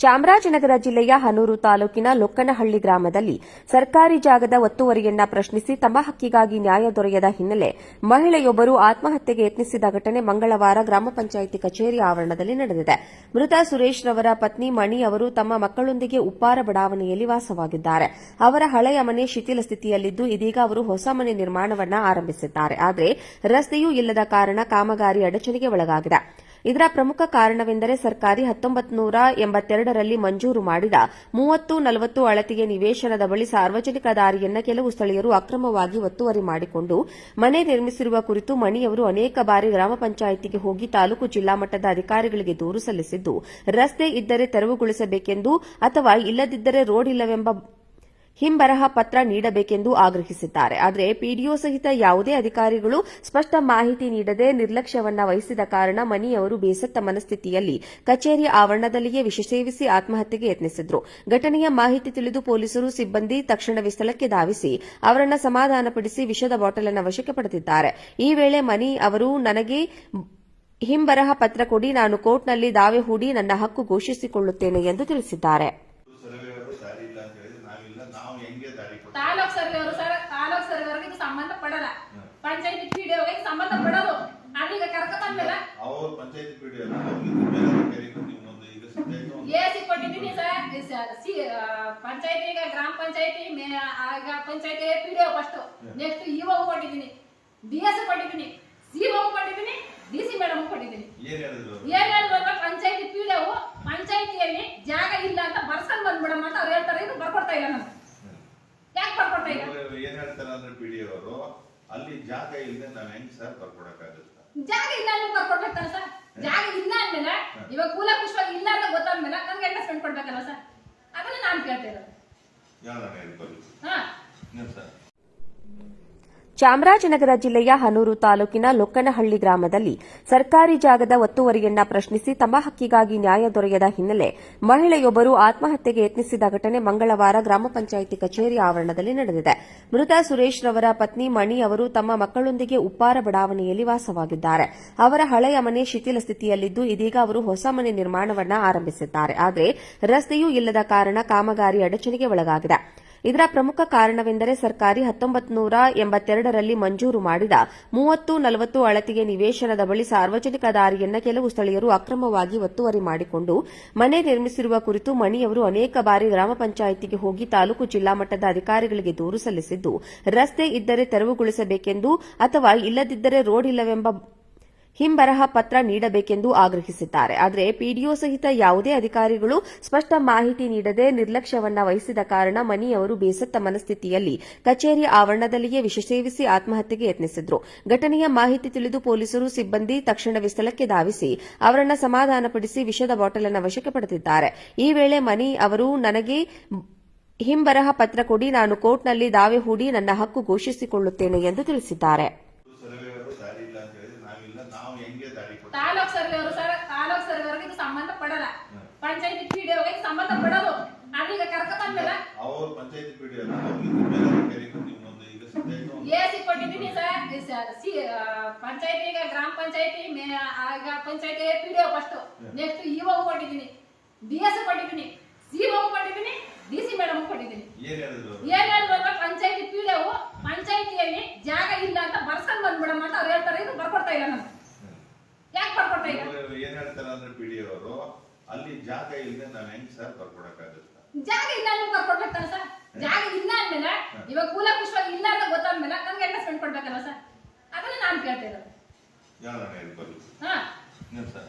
ಚಾಮರಾಜನಗರ ಜಿಲ್ಲೆಯ ಹನೂರು ತಾಲೂಕಿನ ಲೊಕ್ಕನಹಳ್ಳಿ ಗ್ರಾಮದಲ್ಲಿ ಸರ್ಕಾರಿ ಜಾಗದ ಒತ್ತುವರಿಯನ್ನ ಪ್ರಶ್ನಿಸಿ ತಮ್ಮ ಹಕ್ಕಿಗಾಗಿ ನ್ಯಾಯ ದೊರೆಯದ ಹಿನ್ನೆಲೆ ಮಹಿಳೆಯೊಬ್ಬರು ಆತ್ಮಹತ್ಯೆಗೆ ಯತ್ನಿಸಿದ ಘಟನೆ ಮಂಗಳವಾರ ಗ್ರಾಮ ಪಂಚಾಯಿತಿ ಕಚೇರಿ ಆವರಣದಲ್ಲಿ ನಡೆದಿದೆ. ಮೃತ ಸುರೇಶ್ ರವರ ಪತ್ನಿ ಮಣಿ ಅವರು ತಮ್ಮ ಮಕ್ಕಳೊಂದಿಗೆ ಉಪ್ಪಾರ ಬಡಾವಣೆಯಲ್ಲಿ ವಾಸವಾಗಿದ್ದಾರೆ. ಅವರ ಹಳೆಯ ಮನೆ ಶಿಥಿಲ ಸ್ಥಿತಿಯಲ್ಲಿದ್ದು ಇದೀಗ ಅವರು ಹೊಸ ಮನೆ ನಿರ್ಮಾಣವನ್ನ ಆರಂಭಿಸಿದ್ದಾರೆ. ಆದರೆ ರಸ್ತೆಯೂ ಇಲ್ಲದ ಕಾರಣ ಕಾಮಗಾರಿ ಅಡಚಣೆಗೆ ಒಳಗಾಗಿದೆ. ಇದರ ಪ್ರಮುಖ ಕಾರಣವೆಂದರೆ ಸರ್ಕಾರಿ ಹತ್ತೊಂಬತ್ತು ನೂರ ಎಂಬತ್ತೆರಡರಲ್ಲಿ ಮಂಜೂರು ಮಾಡಿದ ಮೂವತ್ತು ನಲವತ್ತು ಅಳತೆಯ ನಿವೇಶನದ ಬಳಿ ಸಾರ್ವಜನಿಕ ದಾರಿಯನ್ನ ಕೆಲವು ಸ್ಥಳೀಯರು ಅಕ್ರಮವಾಗಿ ಒತ್ತುವರಿ ಮಾಡಿಕೊಂಡು ಮನೆ ನಿರ್ಮಿಸಿರುವ ಕುರಿತು ಮಣಿಯವರು ಅನೇಕ ಬಾರಿ ಗ್ರಾಮ ಪಂಚಾಯಿತಿಗೆ ಹೋಗಿ ತಾಲೂಕು ಜಿಲ್ಲಾ ಮಟ್ಟದ ಅಧಿಕಾರಿಗಳಿಗೆ ದೂರು ಸಲ್ಲಿಸಿದ್ದು, ರಸ್ತೆ ಇದ್ದರೆ ತೆರವುಗೊಳಿಸಬೇಕೆಂದು ಅಥವಾ ಇಲ್ಲದಿದ್ದರೆ ರೋಡ್ ಇಲ್ಲವೆಂಬ ಹಿಂಬರಹ ಪತ್ರ ನೀಡಬೇಕೆಂದು ಆಗ್ರಹಿಸಿದ್ದಾರೆ. ಆದರೆ ಪಿಡಿಒ ಸಹಿತ ಯಾವುದೇ ಅಧಿಕಾರಿಗಳು ಸ್ಪಷ್ಟ ಮಾಹಿತಿ ನೀಡದೆ ನಿರ್ಲಕ್ಷ್ಯವನ್ನ ವಹಿಸಿದ ಕಾರಣ ಮನಿಯವರು ಬೇಸತ್ತ ಮನಸ್ಥಿತಿಯಲ್ಲಿ ಕಚೇರಿ ಆವರಣದಲ್ಲಿಯೇ ವಿಷ ಸೇವಿಸಿ ಆತ್ಮಹತ್ಯೆಗೆ ಯತ್ನಿಸಿದ್ರು. ಘಟನೆಯ ಮಾಹಿತಿ ತಿಳಿದು ಪೊಲೀಸರು ಸಿಬ್ಬಂದಿ ತಕ್ಷಣವೇ ಸ್ಥಳಕ್ಕೆ ಧಾವಿಸಿ ಅವರನ್ನ ಸಮಾಧಾನಪಡಿಸಿ ವಿಷದ ಬಾಟಲ್ ಅನ್ನು ವಶಕ್ಕೆ ಪಡೆದಿದ್ದಾರೆ. ಈ ವೇಳೆ ಮನಿ ಅವರು, ನನಗೆ ಹಿಂಬರಹ ಪತ್ರ ಕೊಡಿ, ನಾನು ಕೋರ್ಟ್ನಲ್ಲಿ ದಾವೆ ಹೂಡಿ ನನ್ನ ಹಕ್ಕು ಘೋಷಿಸಿಕೊಳ್ಳುತ್ತೇನೆ ಎಂದು ತಿಳಿಸಿದ್ದಾರೆ ಸರ್ವೆಯವರು ದಾರಿ ಇಲ್ಲ ಅಂತ ಹೇಳಿದ್ರೆ ನಾವಿಲ್ಲ ನಾವು ಸರ್ವೆ ಅವರು ತಾಲೂಕ್ ಸರ್ ತಾಲೂಕ್ ಸರ್ವೆ ಇದು ಸಂಬಂಧ ಪಡಲ್ಲ ಪಂಚಾಯತಿ ಪಿಡಿಒಗೆ ಸಂಬಂಧ ಪಡೋದು ಅದೀಗ ಕರ್ಕ ಬಂದ್ಮೇಲೆ ಅವ್ರ ಪಂಚಾಯತಿ ಪೀಡಿ ಅಲ್ಲ ಅವ್ರಿಗೆ ಮೇಲಧಿಕಾರಿಗೂ ನಿಮ್ಮೊಂದು ಈಗ ಸದ್ಯಕ್ಕೆ ಒಂದು ಎ ಸಿ ಕೊಟ್ಟಿದ್ದೀನಿ ಸರ್. ಸಿ ಪಂಚಾಯತಿ ಈಗ ಗ್ರಾಮ ಪಂಚಾಯತಿ ಈಗ ಪಂಚಾಯತಿ ಪಿಡಿಒ ಫಸ್ಟ್ ನೆಕ್ಸ್ಟ್ ಇಒ ಕೊಟ್ಟಿದ್ದೀನಿ. ಡಿ ಎಸ್ ಕೊಟ್ಟಿದ್ದೀನಿ. ಸಿಒ ಕೊಟ್ಟಿದ್ದೀನಿ. ಡಿ ಸಿ ಮೇಡಮ್ ಕೊಟ್ಟಿದ್ದೀನಿ. ಏನ್ ಹೇಳಿದ್ರು ಏನ್ ಹೇಳಿದ್ರು ಪಂಚಾಯತಿ ಪಿಡಿಒ ಪಂಚಾಯತಿಯಲ್ಲಿ ಜಾಗ ಇಲ್ಲ ಅಂತ ಬರ್ಸ್ಕೊಂಡ್ ಬಂದ್ಬಿಡಮ್ಮ ಅಂತ ಅವ್ರು ಹೇಳ್ತಾರೆ ಇದು ಬರ್ಕೊಡ್ತಾ ಇಲ್ಲ ನಮ್ಗೆ ಯಾಕೆ ಬರ್ಕೊಡ್ತಾ ಇಲ್ಲ ಇವ್ರು ಏನ್ ಹೇಳ್ತಾರೆ ಅಂದ್ರೆ ಪಿ ಅವರು ಅಲ್ಲಿ ಜಾಗ ಇಲ್ಲದೆ ನಾವ್ ಹೆಂಗ್ ಸರ್ ಬರ್ಕೊಡಕ್ಕಾಗುತ್ತೆ ಜಾಗ ಇಲ್ಲ ಅಂದ್ರೆ ಬರ್ಕೊಡ್ಬೇಕಲ್ಲ ಸರ್ ಜಾಗ ಇಲ್ಲ ಅಂದ್ಮೇಲೆ ಇವಾಗ ಕೂಲ ಪುಷ್ಪ ಇಲ್ಲ ಅಂತ ಗೊತ್ತಾದ್ಮೇಲೆ ನಮ್ಗೆ ಅಡ್ಜಸ್ಟ್ಮೆಂಟ್ ಕೊಡ್ಬೇಕಲ್ಲ ಸರ್ ಅದನ್ನ ನಾನು ಕೇಳ್ತಾ ಇರೋದು. ಹೇಳೋಣ ಇರ್ಬೋದು ಹಾ. ಸರ್ ಚಾಮರಾಜನಗರ ಜಿಲ್ಲೆಯ ಹನೂರು ತಾಲೂಕಿನ ಲೊಕ್ಕನಹಳ್ಳಿ ಗ್ರಾಮದಲ್ಲಿ ಸರ್ಕಾರಿ ಜಾಗದ ಒತ್ತುವರಿಯನ್ನ ಪ್ರಶ್ನಿಸಿ ತಮ್ಮ ಹಕ್ಕಿಗಾಗಿ ನ್ಯಾಯ ದೊರೆಯದ ಹಿನ್ನೆಲೆ ಮಹಿಳೆಯೊಬ್ಬರು ಆತ್ಮಹತ್ಯೆಗೆ ಯತ್ನಿಸಿದ ಘಟನೆ ಮಂಗಳವಾರ ಗ್ರಾಮ ಪಂಚಾಯಿತಿ ಕಚೇರಿ ಆವರಣದಲ್ಲಿ ನಡೆದಿದೆ. ಮೃತ ಸುರೇಶ್ ರವರ ಪತ್ನಿ ಮಣಿ ಅವರು ತಮ್ಮ ಮಕ್ಕಳೊಂದಿಗೆ ಉಪ್ಪಾರ ಬಡಾವಣೆಯಲ್ಲಿ ವಾಸವಾಗಿದ್ದಾರೆ. ಅವರ ಹಳೆಯ ಮನೆ ಶಿಥಿಲ ಸ್ಥಿತಿಯಲ್ಲಿದ್ದು ಇದೀಗ ಅವರು ಹೊಸ ಮನೆ ನಿರ್ಮಾಣವನ್ನ ಆರಂಭಿಸಿದ್ದಾರೆ. ಆದರೆ ರಸ್ತೆಯೂ ಇಲ್ಲದ ಕಾರಣ ಕಾಮಗಾರಿ ಅಡಚಣೆಗೆ ಒಳಗಾಗಿದೆ. ಇದರ ಪ್ರಮುಖ ಕಾರಣವೆಂದರೆ ಸರ್ಕಾರಿ ಹತ್ತೊಂಬತ್ತು ನೂರ ಎಂಬತ್ತೆರಡರಲ್ಲಿ ಮಂಜೂರು ಮಾಡಿದ ಮೂವತ್ತು ನಲವತ್ತು ಅಳತಿಗೆ ನಿವೇಶನದ ಬಳಿ ಸಾರ್ವಜನಿಕ ದಾರಿಯನ್ನ ಕೆಲವು ಸ್ಥಳೀಯರು ಅಕ್ರಮವಾಗಿ ಒತ್ತುವರಿ ಮಾಡಿಕೊಂಡು ಮನೆ ನಿರ್ಮಿಸಿರುವ ಕುರಿತು ಮಣಿಯವರು ಅನೇಕ ಬಾರಿ ಗ್ರಾಮ ಪಂಚಾಯಿತಿಗೆ ಹೋಗಿ ತಾಲೂಕು ಜಿಲ್ಲಾ ಮಟ್ಟದ ಅಧಿಕಾರಿಗಳಿಗೆ ದೂರು ಸಲ್ಲಿಸಿದ್ದು, ರಸ್ತೆ ಇದ್ದರೆ ತೆರವುಗೊಳಿಸಬೇಕೆಂದು ಅಥವಾ ಇಲ್ಲದಿದ್ದರೆ ರೋಡ್ ಇಲ್ಲವೆಂಬ ಹಿಂಬರಹ ಪತ್ರ ನೀಡಬೇಕೆಂದು ಆಗ್ರಹಿಸಿದ್ದಾರೆ. ಆದರೆ ಪಿಡಿಒ ಸಹಿತ ಯಾವುದೇ ಅಧಿಕಾರಿಗಳು ಸ್ಪಷ್ಟ ಮಾಹಿತಿ ನೀಡದೆ ನಿರ್ಲಕ್ಷ್ಯವನ್ನ ವಹಿಸಿದ ಕಾರಣ ಮನಿಯವರು ಬೇಸತ್ತ ಮನಸ್ಥಿತಿಯಲ್ಲಿ ಕಚೇರಿ ಆವರಣದಲ್ಲಿಯೇ ವಿಷ ಸೇವಿಸಿ ಆತ್ಮಹತ್ಯೆಗೆ ಯತ್ನಿಸಿದ್ರು. ಘಟನೆಯ ಮಾಹಿತಿ ತಿಳಿದು ಪೊಲೀಸರು ಸಿಬ್ಬಂದಿ ತಕ್ಷಣವೇ ಸ್ಥಳಕ್ಕೆ ಧಾವಿಸಿ ಅವರನ್ನು ಸಮಾಧಾನಪಡಿಸಿ ವಿಷದ ಬಾಟಲ್ ಅನ್ನು ವಶಕ್ಕೆ ಪಡೆದಿದ್ದಾರೆ. ಈ ವೇಳೆ ಮನಿ ಅವರು, ನನಗೆ ಹಿಂಬರಹ ಪತ್ರ ಕೊಡಿ, ನಾನು ಕೋರ್ಟ್ನಲ್ಲಿ ದಾವೆ ಹೂಡಿ ನನ್ನ ಹಕ್ಕು ಘೋಷಿಸಿಕೊಳ್ಳುತ್ತೇನೆ ಎಂದು ತಿಳಿಸಿದ್ದಾರೆ ಸರ್ವೆಯವರು ದಾರಿ ಇಲ್ಲ ಅಂತ ಹೇಳಿದ್ರೆ ನಾವಿಲ್ಲ ದಾರಿ ತಾಲೂಕ್ ಸರ್ವೇವರು ಸರ್ ತಾಲೂಕ್ ಸರ್ವೇವರ್ಗೆ ಇದು ಸಂಬಂಧ ಪಡಲ್ಲ ಪಂಚಾಯತಿ ಪಿಡಿಒಗೆ ಸಂಬಂಧ ಪಡೋದು ಅದೀಗ ಕರ್ಕ ಬಂದ್ಮೇಲೆ ಅವ್ರ ಪಂಚಾಯತಿ ಪೀಡಿ ಅಲ್ಲ ಅವ್ರಿಗೆ ಮೇಲಧಿಕಾರಿಗೂ ನಿಮ್ಮೊಂದು ಈಗ ಸದ್ಯಕ್ಕೆ ಒಂದು ಎ ಸಿ ಕೊಟ್ಟಿದ್ದೀನಿ ಸರ್. ಸಿ ಪಂಚಾಯತಿ ಈಗ ಗ್ರಾಮ ಪಂಚಾಯತಿ ಈಗ ಪಂಚಾಯತಿ ಪಿಡಿಒ ಫಸ್ಟ್ ನೆಕ್ಸ್ಟ್ ಇಒ ಕೊಟ್ಟಿದ್ದೀನಿ. ಡಿ ಎಸ್ ಕೊಟ್ಟಿದ್ದೀನಿ. ಸಿಒ ಕೊಟ್ಟಿದ್ದೀನಿ. ಡಿ ಸಿ ಮೇಡಮ್ ಕೊಟ್ಟಿದ್ದೀನಿ. ಏನ್ ಹೇಳಿದ್ರು? ಪಂಚಾಯತಿ ಪಿಡಿಒ ಪಂಚಾಯತಿಯಲ್ಲಿ ಜಾಗ ಇಲ್ಲ ಅಂತ ಬರ್ಸ್ಕೊಂಡ್ ಬಂದ್ಬಿಡಮ್ಮ ಅಂತ ಅವ್ರು ಹೇಳ್ತಾರೆ ಇದು ಬರ್ಕೊಡ್ತಾ ಇಲ್ಲ ನಮ್ಗೆ ಯಾಕೆ ಬರ್ಕೊಡ್ತಾ ಇಲ್ಲ ಇವ್ರು ಏನ್ ಹೇಳ್ತಾರೆ ಅಂದ್ರೆ ಪಿ ಅವರು ಅಲ್ಲಿ ಜಾಗ ಇಲ್ಲದೆ ನಾವ್ ಹೆಂಗ್ ಸರ್ ಬರ್ಕೊಡಕ್ಕಾಗುತ್ತೆ? ಜಾಗ ಇಲ್ಲ ಅಂತ ಬರ್ಕೊಡ್ಬೇಕಲ್ಲ ಸರ್ ಜಾಗ ಇಲ್ಲ ಅಂದ್ಮೇಲೆ ಇವಾಗ ಕೂಲ ಪುಷ್ಪ ಇಲ್ಲ ಅಂತ ಗೊತ್ತಾದ್ಮೇಲೆ ನಮ್ಗೆ ಅಡ್ಜಸ್ಟ್ಮೆಂಟ್ ಕೊಡ್ಬೇಕಲ್ಲ ಸರ್ ಅದನ್ನ ನಾನು ಕೇಳ್ತಾ ಇರೋದು. ಹೇಳೋಣ ಇರ್ಬೋದು ಹಾ. ಸರ್